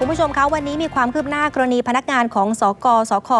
คุณผู้ชมคะวันนี้มีความคืบหน้ากรณีพนักงานของสกสค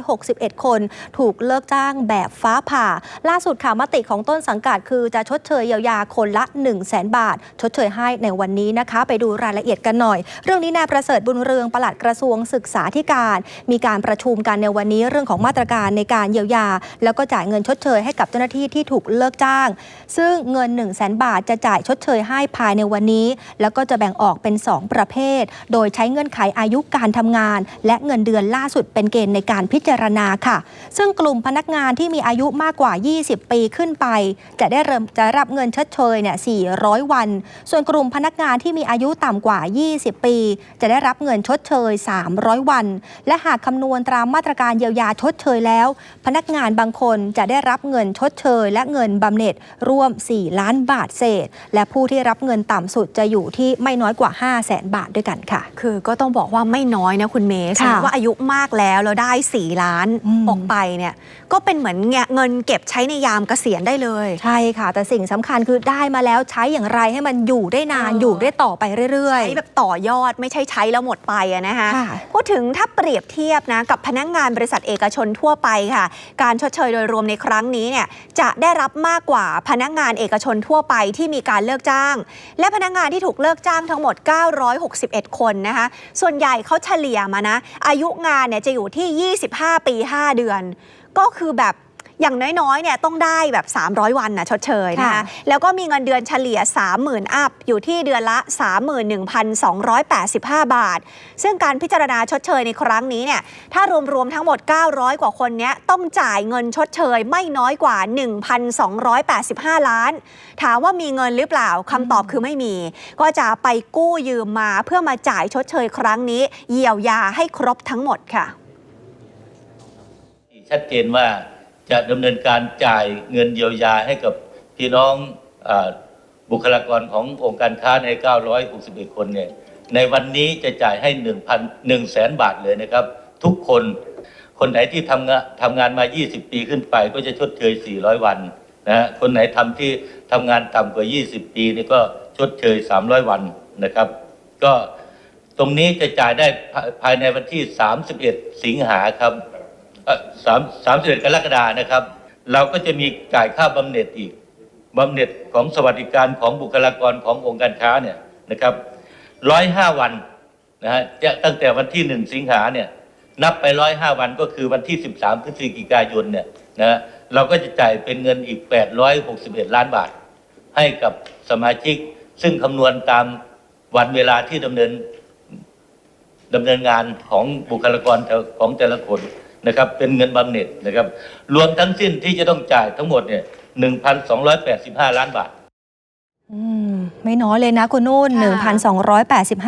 961 คน ถูกเลิกจ้างแบบฟ้าผ่า ล่าสุดข่าวมติของต้นสังกัดคือจะชดเชยเยียวยาคนละ 1 0 0 0 0แบาท ชดเชยให้ในวันนี้นะคะ ไปดูรายละเอียดกันหน่อย เรื่องนี้นายประเสริฐบุญเรืองปลัดกระทรวงศึกษาธิการ มีการประชุมกันในวันนี้เรื่องของมาตรการในการเยียวยา แล้วก็จ่ายเงินชดเชยให้กับเจ้าหน้าที่ที่ถูกเลิกจ้าง ซึ่งเงิน 1 0 0 0 0แบาทจะจ่ายชดเชยให้ภายในวันนี้ แล้วก็จะแบ่งออกเป็น 2 ประเภท โดยใช้เงื่อนไขอายุการทำงาน และเงินเดือนล่าสุดเป็นเกณฑ์ในการพิจารณาค่ะ ซึ่งกลุ่มพนักงานที่มีอายุมากกว่า 20 ปีขึ้นไป จะได้เริ่มจะรับเงินชดเชยเนี่ย 400 วัน ส่วนกลุ่มพนักงานที่มีอายุต่ำกว่า 20 ปี จะได้รับเงินชดเชย 300 วัน และหากคำนวณตามมาตรการเยียวยาชดเชยแล้ว พนักงานบางคนจะได้รับเงินชดเชย และเงินบำเหน็จรวม 4 ล้านบาทเศษ และผู้ที่รับเงินต่ำสุดจะอยู่ที่ไม่น้อยกว่า 5 0 0แสนบาทด้วยกันค่ะคือก็ต้องบอกว่าไม่น้อยนะคุณเมย์สมมติว่าอายุมากแล้วแล้วได้4ล้านอืมออกไปเนี่ยก็เป็นเหมือนเงินเก็บใช้ในยามเกษียณได้เลย ใช่ค่ะ แต่สิ่งสำคัญคือได้มาแล้วใช้อย่างไรให้มันอยู่ได้นานเออออยู่ได้ต่อไปเรื่อยใช้แบบต่อยอดไม่ใช่ใช้แล้วหมดไปอะนะคะค่ะพูดถึงถ้าเปรียบเทียบนะกับพนักงานบริษัทเอกชนทั่วไปค่ะ การชดเชยโดยรวมในครั้งนี้เนี่ยจะได้รับมากกว่าพนักงานเอกชนทั่วไปที่มีการเลิกจ้าง และพนักงานที่ถูกเลิกจ้างทั้งหมด 961 คนนะคะ ส่วนใหญ่เขาเฉลี่ยมานะ อายุงานเนี่ยจะอยู่ที่ 25 ปี 5 เดือน ก็คือแบบ อย่างน้อยๆเนี่ยต้องได้แบบ 300 วันนะชดเชยนะคะค่ะ แล้วก็มีเงินเดือนเฉลี่ย 30,000 อัพ อยู่ที่เดือนละ 31,285 บาท ซึ่งการพิจารณาชดเชยในครั้งนี้เนี่ยถ้ารวม ๆ ทั้งหมด 900 กว่าคนเนี้ยต้องจ่ายเงินชดเชยไม่น้อยกว่า 1,285 ล้าน ถามว่ามีเงินหรือเปล่าคำตอบคือไม่มี ก็จะไปกู้ยืมมาเพื่อมาจ่ายชดเชยครั้งนี้ เยียวยาให้ครบทั้งหมดค่ะ ชัดเจนว่า จะดำเนินการจ่ายเงินเยียวยาให้กับพี่น้องอบุคลากรขององค์การค้าใน 961 คนเนี่ยในวันนี้จะจ่ายให้ 1,000 1แสนบาทเลยนะครับ ทุกคนคนไหนที่ทำงานทำงานมา 20 ปีขึ้นไปก็จะชดเชย 400 วันนะฮะคนไหนทำที่ทำงานต่ำกว่า 20 ปีนี่ก็ชดเชย 300 วันนะครับ ก็ตรงนี้จะจ่ายได้ภาภายในวันที่ 31 สิงหาครับ สามสามสิบเอ็ดกรกฎานะครับ เราก็จะมีจ่ายค่าบำเหน็จอีกบำเหน็จของสวัสดิการของบุคลากรขององค์การค้าเนี่ยนะครับร้อยห้าวันนะฮะจะตั้งแต่วันที่หนึ่งสิงหาเนี่ยนับไปร้อยห้าวันก็คือวันที่สิบสามพฤศจิกายนเนี่ยนะฮะเราก็จะจ่ายเป็นเงินอีกแปดร้อยหกสิบเอ็ดล้านบาท ให้กับสมาชิก ซึ่งคำนวณตามวันเวลาที่ดำเนินดำเนินงานของบุคลากรของแต่ละคน นะครับ เป็นเงินบำเหน็จนะครับ รวมทั้งสิ้นที่จะต้องจ่ายทั้งหมดเนี่ย1,285 ล้านบาท อืม ไม่น้อยเลยนะคุณนุ่นค่ะ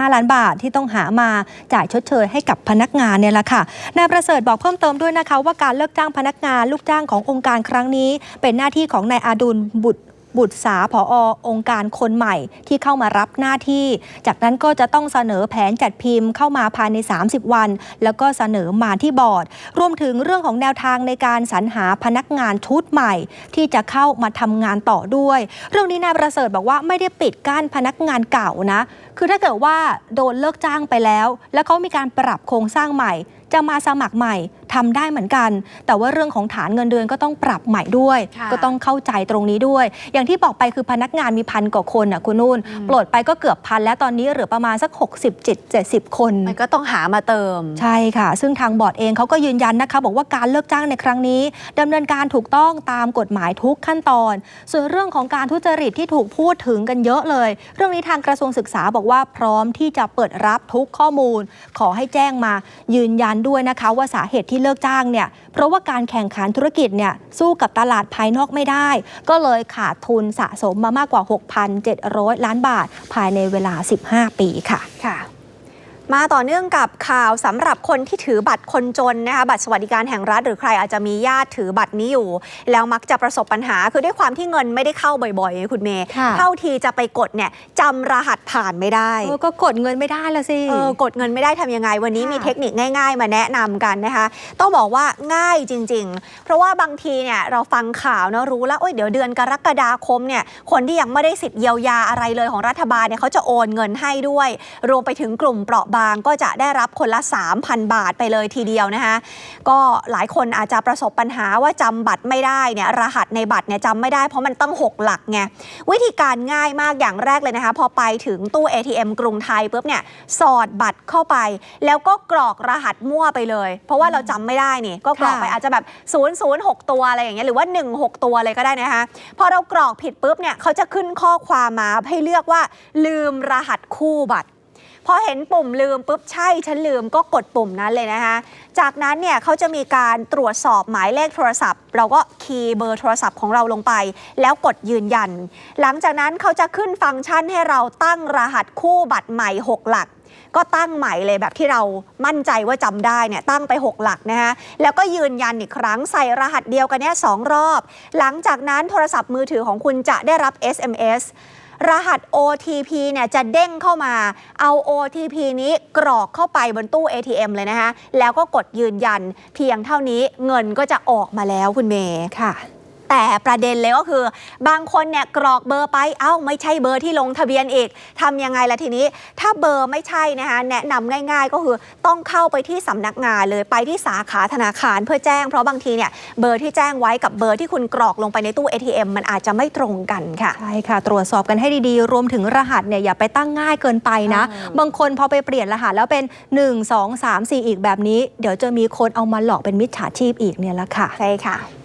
1,285 ล้านบาทที่ต้องหามาจ่ายชดเชยให้กับพนักงานเนี่ยแหละค่ะ นายประเสริฐบอกเพิ่มเติมด้วยนะคะ ว่าการเลิกจ้างพนักงาน ลูกจ้างขององค์การครั้งนี้ เป็นหน้าที่ของนายอาดุลบุตร บุตรสาผอองค์การคนใหม่ที่เข้ามารับหน้าที่ จากนั้นก็จะต้องเสนอแผนจัดพิมพ์เข้ามาภายใน 30 วัน แล้วก็เสนอมาที่บอร์ด รวมถึงเรื่องของแนวทางในการสรรหาพนักงานชุดใหม่ ที่จะเข้ามาทำงานต่อด้วย เรื่องนี้นายประเสริฐบอกว่าไม่ได้ปิดกั้นพนักงานเก่านะ คือถ้าเกิดว่าโดนเลิกจ้างไปแล้ว แล้วเขามีการปรับโครงสร้างใหม่ จะมาสมัครใหม่ ทำได้เหมือนกัน แต่ว่าเรื่องของฐานเงินเดือนก็ต้องปรับใหม่ด้วยค่ะก็ต้องเข้าใจตรงนี้ด้วย อย่างที่บอกไปคือพนักงานมีพันกว่าคนอะคุณนุ่นอืมปลดไปก็เกือบพันแล้วตอนนี้เหลือประมาณสัก 60 70 คน มันก็ต้องหามาเติม ใช่ค่ะ ซึ่งทางบอร์ดเองเขาก็ยืนยันนะคะ บอกว่าการเลิกจ้างในครั้งนี้ดำเนินการถูกต้องตามกฎหมายทุกขั้นตอน ส่วนเรื่องของการทุจริตที่ถูกพูดถึงกันเยอะเลย เรื่องนี้ทางกระทรวงศึกษาบอกว่าพร้อมที่จะเปิดรับทุกข้อมูล ขอให้แจ้งมายืนยันด้วยนะคะว่าสาเหตุที่เลิกจ้างเนี่ยเพราะว่าการแข่งขันธุรกิจเนี่ยสู้กับตลาดภายนอกไม่ได้ ก็เลยขาดทุนสะสมมามากกว่า 6,700 ล้านบาท ภายในเวลา 15 ปีค่ะค่ะ มาต่อเนื่องกับข่าวสำหรับคนที่ถือบัตรคนจนนะคะบัตรสวัสดิการแห่งรัฐ หรือใครอาจจะมีญาติถือบัตรนี้อยู่ แล้วมักจะประสบปัญหา คือด้วยความที่เงินไม่ได้เข้าบ่อยๆ คุณเมย์ค่ะเข้าทีจะไปกดเนี่ยจำรหัสผ่านไม่ได้เออก็กดเงินไม่ได้ละสิเออกดเงินไม่ได้ทำยังไง วันนี้ค่ะมีเทคนิคง่าย ๆ มาแนะนำกันนะคะ ต้องบอกว่าง่ายจริง ๆ เพราะว่าบางทีเนี่ยเราฟังข่าวเนอะรู้แล้วโอ้ยเดี๋ยวเดือนกรกฎาคมเนี่ยคนที่ยังไม่ได้สิทธิ์เยียวยาอะไรเลยของรัฐบาลเนี่ยเขาจะโอนเงินให้ด้วย รวมไปถึงกลุ่มเปราะบางก็จะได้รับคนละ 3,000 บาทไปเลยทีเดียวนะคะก็หลายคนอาจจะประสบปัญหาว่าจำบัตรไม่ได้เนี่ยรหัสในบัตรเนี่ยจำไม่ได้เพราะมันตั้ง 6 หลักไงวิธีการง่ายมากอย่างแรกเลยนะคะพอไปถึงตู้ ATM กรุงไทยปุ๊บเนี่ยสอดบัตรเข้าไป แล้วก็กรอกรหัสมั่วไปเลย เพราะว่าเราจำไม่ได้นี่ก็กรอกไปค่ะอาจจะแบบ 006 ตัวอะไรอย่างเงี้ยหรือว่า 16 ตัวเลยก็ได้นะคะพอเรากรอกผิดปุ๊บเนี่ยเขาจะขึ้นข้อความมาให้เลือกว่าลืมรหัสคู่บัตร พอเห็นปุ่มลืมปุ๊บใช่ฉันลืมก็กดปุ่มนั้นเลยนะคะ จากนั้นเนี่ยเขาจะมีการตรวจสอบหมายเลขโทรศัพท์ เราก็คีย์เบอร์โทรศัพท์ของเราลงไป แล้วกดยืนยัน หลังจากนั้นเขาจะขึ้นฟังก์ชันให้เราตั้งรหัสคู่บัตรใหม่ 6 หลักก็ตั้งใหม่เลยแบบที่เรามั่นใจว่าจำได้เนี่ยตั้งไป 6 หลักนะคะแล้วก็ยืนยันอีกครั้งใส่รหัสเดียวกันเนี่ยสองรอบ หลังจากนั้นโทรศัพท์มือถือของคุณจะได้รับ SMS รหัส OTP เนี่ยจะเด้งเข้ามา เอา OTP นี้กรอกเข้าไปบนตู้ ATM เลยนะคะ แล้วก็กดยืนยัน เพียงเท่านี้เงินก็จะออกมาแล้วคุณเมย์ค่ะ แต่ประเด็นเลยก็คือ บางคนเนี่ยกรอกเบอร์ไปเอ้าไม่ใช่เบอร์ที่ลงทะเบียนอีกทำยังไงล่ะทีนี้ ถ้าเบอร์ไม่ใช่นะคะแนะนำง่าย ๆ ก็คือต้องเข้าไปที่สำนักงานเลยไปที่สาขาธนาคารเพื่อแจ้งเพราะบางทีเนี่ยเบอร์ที่แจ้งไว้กับเบอร์ที่คุณกรอกลงไปในตู้ ATM มันอาจจะไม่ตรงกันค่ะ ใช่ค่ะ ตรวจสอบกันให้ดีๆ รวมถึงรหัสเนี่ยอย่าไปตั้งง่ายเกินไปนะอ่าบางคนพอไปเปลี่ยนรหัสแล้วเป็น 1 2 3 4 อีกแบบนี้ เดี๋ยวจะมีคนเอามาหลอกเป็นมิจฉาชีพอีกเนี่ยละค่ะ ใช่ค่ะ